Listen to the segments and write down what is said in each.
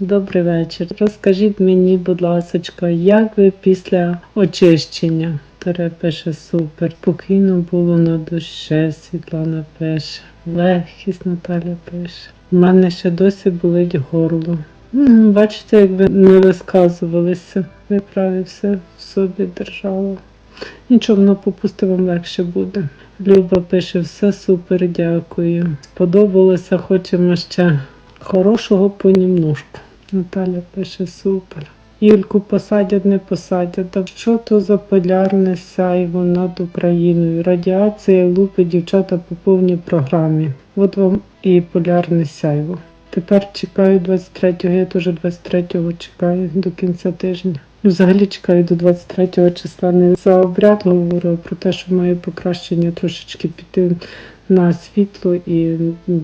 Добрий вечір. Розкажіть мені, будь ласка, як ви після очищення? Таре пише супер. Спокійно було на душе, Світлана пише. Легкість Наталя пише. У мене ще досі болить горло. Бачите, як ви не висказувалися. Ви праві все в собі держала. Нічого, воно попусти вам легше буде. Люба пише, все супер, дякую. Сподобалося, хочемо ще хорошого понімножку. Наталя пише супер. Юльку посадять, не посадять. Та що то за полярне сяйво над Україною? Радіація лупить дівчата по повній програмі. От вам і полярне сяйво. Тепер чекаю 23-го, я теж 23-го чекаю до кінця тижня. Взагалі чекаю до 23 числа. Не за обряд говорю, а про те, що має покращення трошечки піти на світло і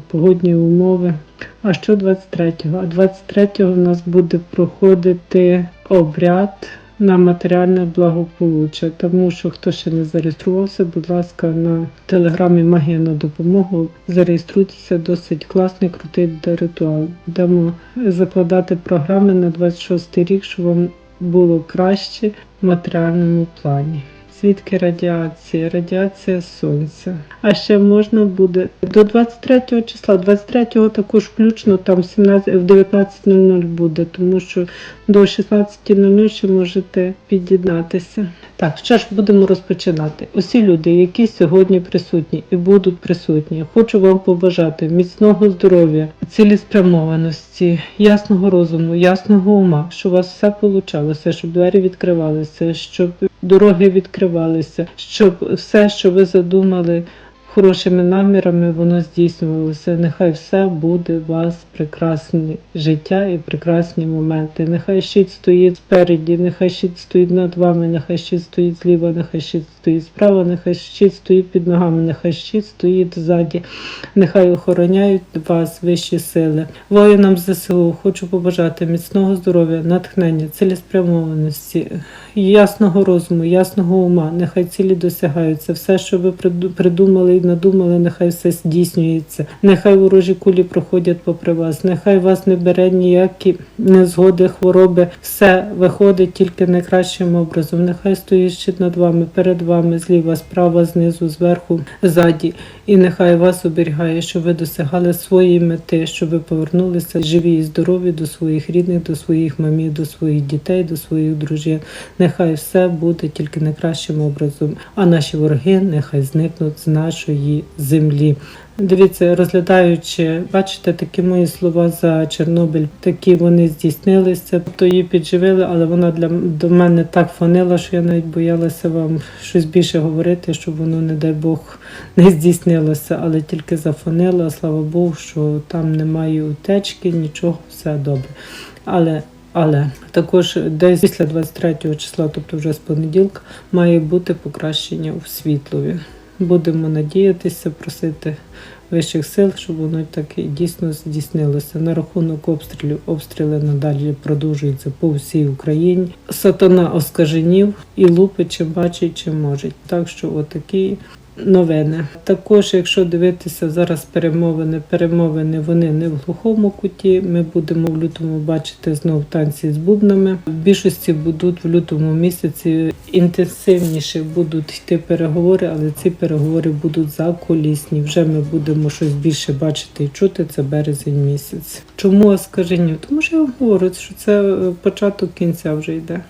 погодні умови. А що 23-го? А 23-го в нас буде проходити обряд на матеріальне благополуччя. Тому що хто ще не зареєструвався, будь ласка, на телеграмі Магія на допомогу. Зареєструйтеся, досить класний, крутий ритуал. Будемо закладати програми на 26 рік, щоб вам було краще в матеріальному плані. Свідки радіації, радіація сонця. А ще можна буде до 23 числа, 23 також включно, там 17, в 19.00 буде, тому що до 16.00 ще можете під'єднатися. Так, що ж будемо розпочинати. Усі люди, які сьогодні присутні і будуть присутні, хочу вам побажати міцного здоров'я, цілеспрямованості, ясного розуму, ясного ума, щоб у вас все получалося, щоб двері відкривалися, щоб дороги відкривалися, щоб все, що ви задумали хорошими намірами, воно здійснювалося. Нехай все буде у вас прекрасне життя і прекрасні моменти. Нехай щит стоїть спереді, нехай щит стоїть над вами, нехай щит стоїть зліва, нехай щит стоїть справа, нехай щит стоїть під ногами, нехай щит стоїть ззаді. Нехай охороняють вас вищі сили. Воїнам ЗСУ хочу побажати міцного здоров'я, натхнення, цілеспрямованості, ясного розуму, ясного ума. Нехай цілі досягаються. Все, що ви приду- придумали надумали, нехай все здійснюється. Нехай ворожі кулі проходять попри вас. Нехай вас не бере ніякі незгоди, хвороби. Все виходить тільки найкращим образом. Нехай стоїть щит над вами, перед вами, зліва, справа, знизу, зверху, ззаді. І нехай вас оберігає, щоб ви досягали своєї мети, щоб ви повернулися живі і здорові до своїх рідних, до своїх мамів, до своїх дітей, до своїх дружин. Нехай все буде тільки найкращим образом, а наші вороги нехай зникнуть з нашої землі. Дивіться, розглядаючи, бачите, такі мої слова за Чорнобиль, такі вони здійснилися. Тобто її підживили, але вона для до мене так фонила, що я навіть боялася вам щось більше говорити, щоб воно, не дай Бог, не здійснилося, але тільки зафонила. Слава Богу, що там немає утечки, нічого, все добре. Але але також десь після 23 числа, тобто вже з понеділка, має бути покращення у світлові. Будемо надіятися, просити вищих сил, щоб воно так і дійсно здійснилося. На рахунок обстрілів, обстріли надалі продовжуються по всій Україні. Сатана оскаженів і лупить, чим бачить, чим може. Так що отакі новини. Також, якщо дивитися зараз перемовини, перемовини вони не в глухому куті. Ми будемо в лютому бачити знов танці з бубнами. В більшості будуть в лютому місяці інтенсивніше будуть йти переговори, але ці переговори будуть закулісні. Вже ми будемо щось більше бачити і чути. Це березень місяць. Чому оскаженів? Тому що я вам говорю, що це е, початок кінця вже йде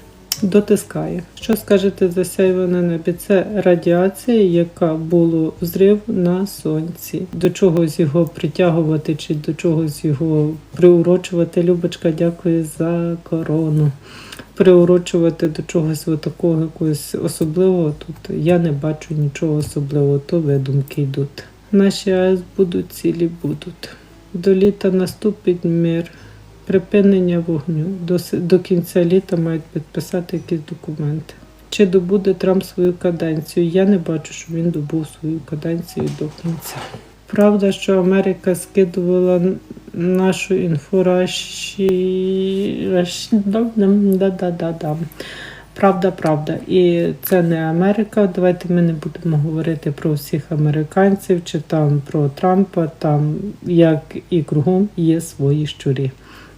дотискає. Що скажете за сяйво на небі? Це радіація, яка було взрив на сонці. До чогось його притягувати чи до чогось його приурочувати. Любочка, дякую за корону. Приурочувати до чогось такого якогось особливого тут я не бачу нічого особливого, то видумки йдуть. Наші АЕС будуть цілі будуть. До літа наступить мир. Припинення вогню. До, до кінця літа мають підписати якісь документи. Чи добуде Трамп свою каденцію? Я не бачу, що він добув свою каденцію до кінця. Правда, що Америка скидувала нашу інфу раші... да-да-да-да. Правда, правда. І це не Америка. Давайте ми не будемо говорити про всіх американців чи там про Трампа. Там як і кругом є свої щурі.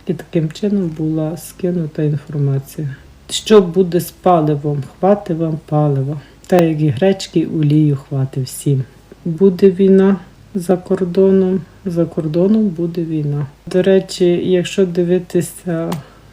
І таким чином була скинута інформація. Що буде з паливом? Хвати вам палива. Та як і гречки, олію хвати всім. Буде війна за кордоном, за кордоном буде війна. До речі, якщо дивитися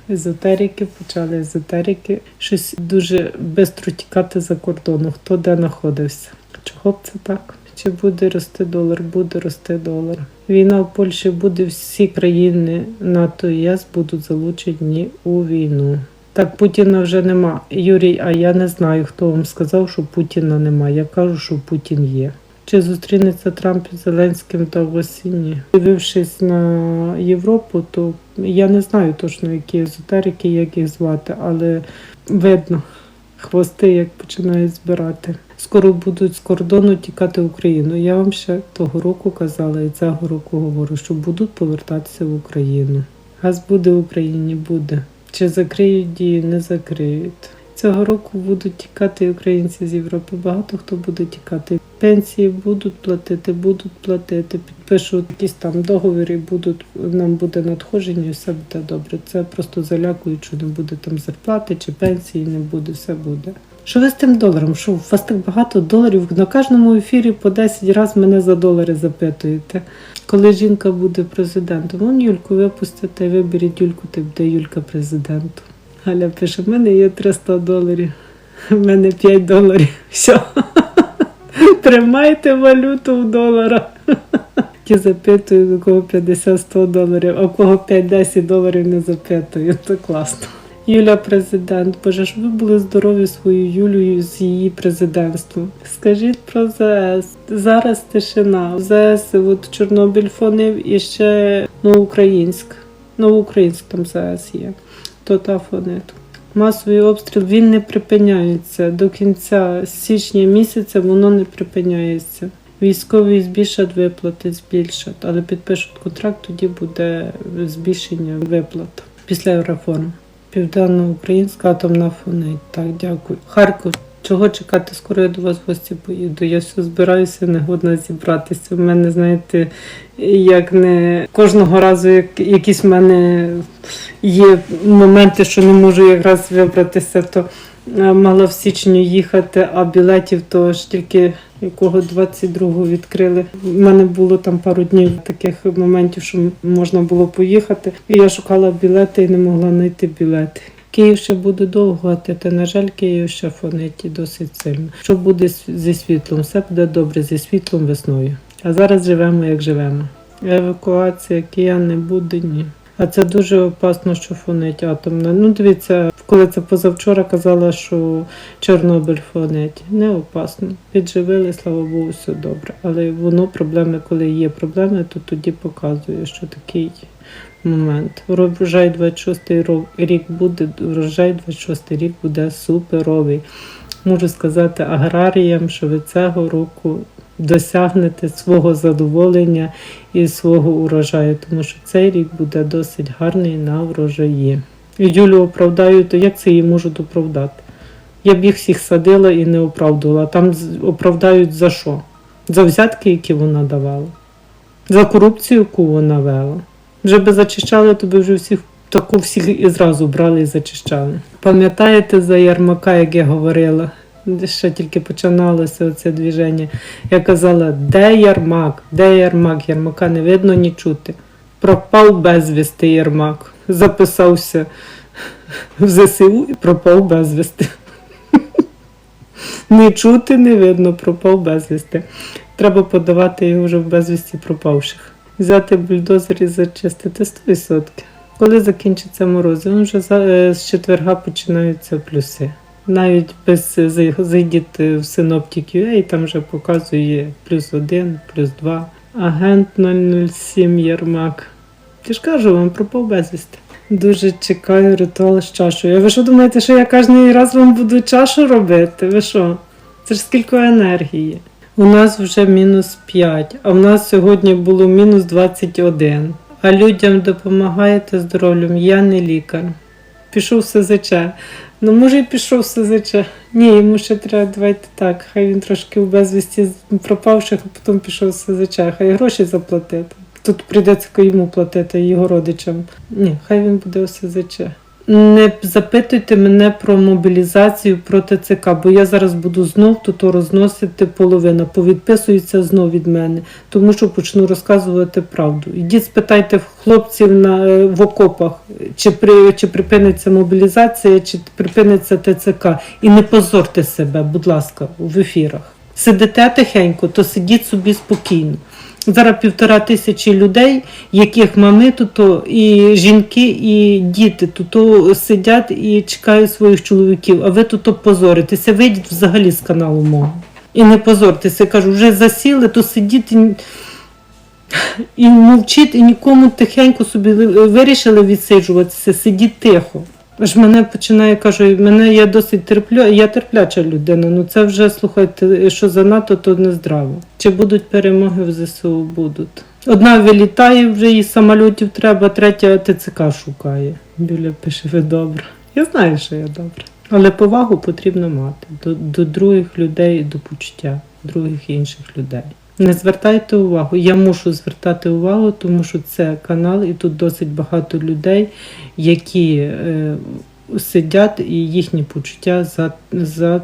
езотерики, почали езотерики, щось дуже швидко тікати за кордону. Хто де знаходився? Чого б це так? Чи буде рости долар? Буде рости долар. Війна в Польщі буде, всі країни НАТО і ЄС будуть залучені у війну. Так, Путіна вже нема. Юрій, а я не знаю, хто вам сказав, що Путіна нема. Я кажу, що Путін є. Чи зустрінеться Трамп із Зеленським та осінні? Дивившись на Європу, то я не знаю точно, які езотерики, як їх звати, але видно хвости, як починають збирати. Скоро будуть з кордону тікати в Україну. Я вам ще того року казала і цього року говорю, що будуть повертатися в Україну. Газ буде в Україні, буде. Чи закриють дії, не закриють. Цього року будуть тікати українці з Європи. Багато хто буде тікати. Пенсії будуть платити, будуть платити, підпишуть якісь там договори, будуть нам буде надходження, все буде добре. Це просто залякують, що не буде там зарплати чи пенсії, не буде, все буде. Що ви з тим доларом? Що у вас так багато доларів? На кожному ефірі по 10 разів мене за долари запитуєте. Коли жінка буде президентом, вон Юльку випустите, виберіть Юльку, ти буде Юлька президентом. Галя пише: в мене є 300 доларів, в мене 5 доларів. Все. Тримайте валюту в доларах. Ті запитують, у кого 50-100 доларів, а у кого 5-10 доларів не запитую. Це класно. Юля президент. Боже ж ви були здорові своєю Юлею з її президентством. Скажіть про ЗС. Зараз тишина. ЗС, от Чорнобиль фонив і ще Новоукраїнськ. Новоукраїнськ там ЗС є. То та фонить. Масовий обстріл він не припиняється. До кінця січня місяця воно не припиняється. Військові збільшать виплати, збільшать, але підпишуть контракт, тоді буде збільшення виплат після реформ. Південноукраїнська атомна фонить. Так, дякую. Харків. Чого чекати? Скоро я до вас в гості поїду. Я все збираюся, не годна зібратися. У мене, знаєте, як не кожного разу, як якісь в мене є моменти, що не можу якраз вибратися, то мала в січні їхати, а білетів то ж тільки якого 22-го відкрили. У мене було там пару днів таких моментів, що можна було поїхати. І я шукала білети і не могла знайти білети. Київ ще буде довго гатити. На жаль, Київ ще фонить досить сильно. Що буде зі світлом? Все буде добре зі світлом весною. А зараз живемо, як живемо. Евакуація киян не буде, ні. А це дуже опасно, що фонить атомна. Ну, дивіться, коли це позавчора казала, що Чорнобиль фонить. Не опасно. Підживили, слава Богу, все добре. Але воно проблеми, коли є проблеми, то тоді показує, що такий момент. Врожай 26 ро- рік буде, врожай 26 рік буде суперовий. Можу сказати аграріям, що ви цього року досягнете свого задоволення і свого урожаю, тому що цей рік буде досить гарний на врожаї. І Юлю оправдаю, то як це її можуть оправдати? Я б їх всіх садила і не оправдувала. Там оправдають за що? За взятки, які вона давала, за корупцію, яку вона вела. Вже би зачищали, то би вже всіх таку всіх і зразу брали і зачищали. Пам'ятаєте за Ярмака, як я говорила? Ще тільки починалося це движення. Я казала, де Ярмак? Де Ярмак? Ярмака не видно, ні чути. Пропав безвісти Ярмак. Записався в ЗСУ і пропав безвісти. Не чути, не видно, пропав безвісти. Треба подавати його вже в безвісті пропавших. Взяти бульдозер і зачистити 100%. Коли закінчиться морози, вже е, з четверга починаються плюси. Навіть без зай- зайдіть в Synoptic.ua, там вже показує плюс 1, плюс 2. Агент 007 Єрмак. Ти ж кажу вам пропав безвісти. Дуже чекаю ритуал з чашою. Ви що думаєте, що я кожен раз вам буду чашу робити? Ви що? Це ж скільки енергії. У нас вже мінус 5, а в нас сьогодні було мінус 21. А людям допомагаєте здоров'ям, я не лікар. Пішов СЗЧ. Ну, може, і пішов СЗЧ. Ні, йому ще треба, давайте так. Хай він трошки в безвісті пропавших, а потім пішов СЗЧ, хай гроші заплатити. Тут прийдеться йому платити його родичам. Ні, хай він буде ОСЗЧ. Не запитуйте мене про мобілізацію проти ЦК, бо я зараз буду знов тут розносити половина. Повідписуються знов від мене, тому що почну розказувати правду. Ідіть спитайте хлопців на, е, в окопах, чи, при, чи припиниться мобілізація, чи припиниться ТЦК. І не позорте себе, будь ласка, в ефірах. Сидите тихенько, то сидіть собі спокійно. Зараз півтора тисячі людей, яких мами тут і жінки, і діти тут сидять і чекають своїх чоловіків, а ви тут позоритеся. Вийдіть взагалі з каналу мого. І не позортеся. Кажу, вже засіли, то сидіть і, і мовчіть, і нікому тихенько собі вирішили відсиджуватися, сидіть тихо. Аж мене починає, кажу, мене я досить терплю, я терпляча людина. Ну це вже слухайте, що занадто, то не здраво. Чи будуть перемоги в ЗСУ? Будуть. Одна вилітає вже і самольотів треба, третя ТЦК шукає. Біля пише, ви добре. Я знаю, що я добре. Але повагу потрібно мати до, до других людей, до почуття других інших людей. Не звертайте увагу. Я мушу звертати увагу, тому що це канал, і тут досить багато людей, які е, сидять, і їхні почуття за, за,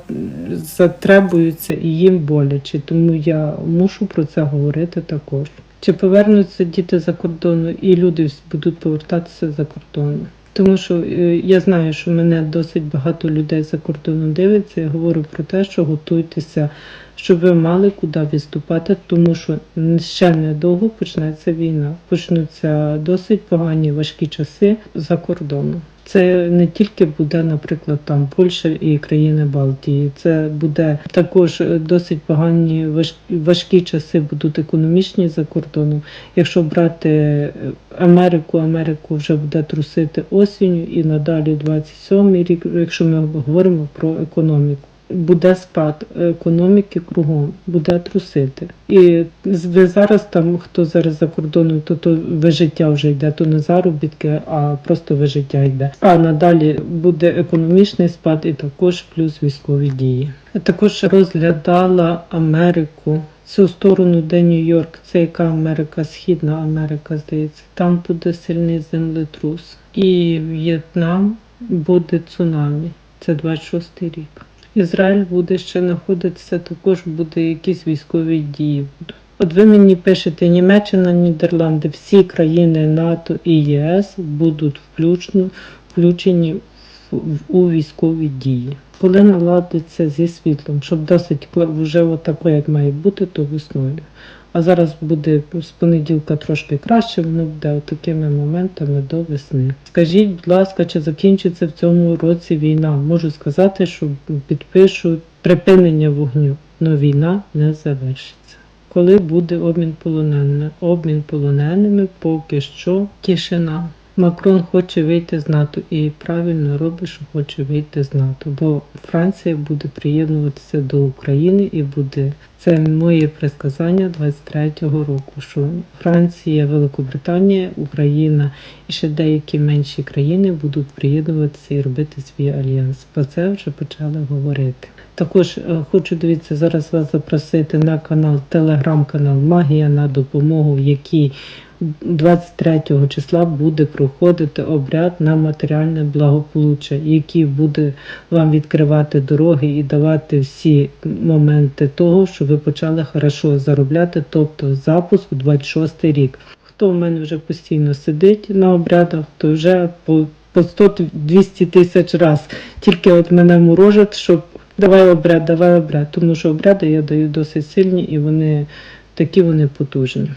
затребуються і їм боляче. Тому я мушу про це говорити також. Чи повернуться діти за кордону, і люди будуть повертатися за кордону? Тому що е, я знаю, що мене досить багато людей за кордоном дивиться. Я говорю про те, що готуйтеся, щоб ви мали куди виступати, тому що ще недовго почнеться війна. Почнуться досить погані важкі часи за кордоном. Це не тільки буде, наприклад, там Польща і країни Балтії. Це буде також е, досить погані важкі, часи будуть економічні за кордоном. Якщо брати е, Америку, Америку вже буде трусити осінню і надалі 27 рік, якщо ми говоримо про економіку. Буде спад економіки кругом, буде трусити. І ви зараз там, хто зараз за кордоном, то то вижиття вже йде, то не заробітки, а просто вижиття йде. А надалі буде економічний спад і також плюс військові дії. Також розглядала Америку. Цю сторону, де Нью-Йорк, це яка Америка, Східна Америка, здається. Там буде сильний землетрус. І В'єтнам буде цунамі. Це 26 рік. Ізраїль буде ще знаходитися, також буде якісь військові дії. От ви мені пишете Німеччина, Нідерланди, всі країни НАТО і ЄС будуть включно, включені в, в- у військові дії. Коли наладиться зі світлом, щоб досить вже отако, як має бути, то весною. А зараз буде з понеділка трошки краще, воно буде такими моментами до весни. Скажіть, будь ласка, чи закінчиться в цьому році війна? Можу сказати, що підпишу припинення вогню, але війна не завершиться. Коли буде обмін полоненими? Обмін полоненими поки що тишина. Макрон хоче вийти з НАТО і правильно робить, що хоче вийти з НАТО, бо Франція буде приєднуватися до України і буде це моє предсказання 23-го року, що Франція, Великобританія, Україна і ще деякі менші країни будуть приєднуватися і робити свій альянс. Про це вже почали говорити. Також е, хочу дивіться зараз вас запросити на канал, телеграм-канал Магія на допомогу, який 23 числа буде проходити обряд на матеріальне благополуччя, який буде вам відкривати дороги і давати всі моменти того, що ви почали хорошо заробляти, тобто запуск у 26 рік. Хто в мене вже постійно сидить на обрядах, то вже по, по 100-200 тисяч раз тільки от мене морожать, щоб давай обряд, давай обряд, тому що обряди я даю досить сильні і вони такі вони потужні.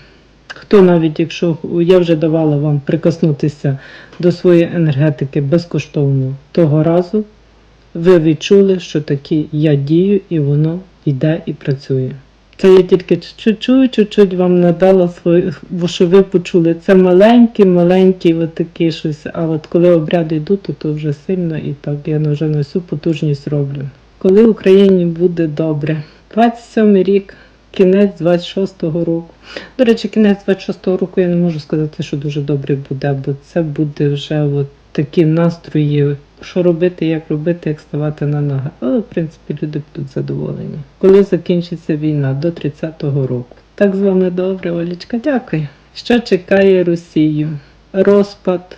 Хто навіть, якщо я вже давала вам прикоснутися до своєї енергетики безкоштовно того разу, ви відчули, що таки я дію і воно йде і працює. Це я тільки чуть-чуть, вам надала свою, що ви почули. Це маленький, маленький, от щось. А от коли обряди йдуть, то, то вже сильно і так я вже на всю потужність роблю. Коли Україні буде добре, 27 рік, кінець 26-го року. До речі, кінець 26-го року я не можу сказати, що дуже добре буде, бо це буде вже от такі настрої, що робити, як робити, як ставати на ноги. Але, в принципі, люди будуть задоволені. Коли закінчиться війна до 30-го року. Так з вами добре, Олічка, дякую. Що чекає Росію? Розпад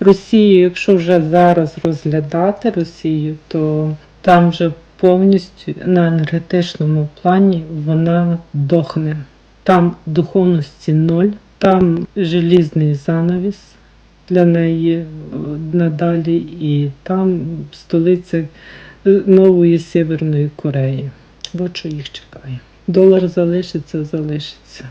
Росії, якщо вже зараз розглядати Росію, то там вже повністю на енергетичному плані вона дохне. Там духовності ноль, там желізний занавіс для неї е, надалі, і там столиця е, нової Северної Кореї. От що їх чекає. Долар залишиться, залишиться.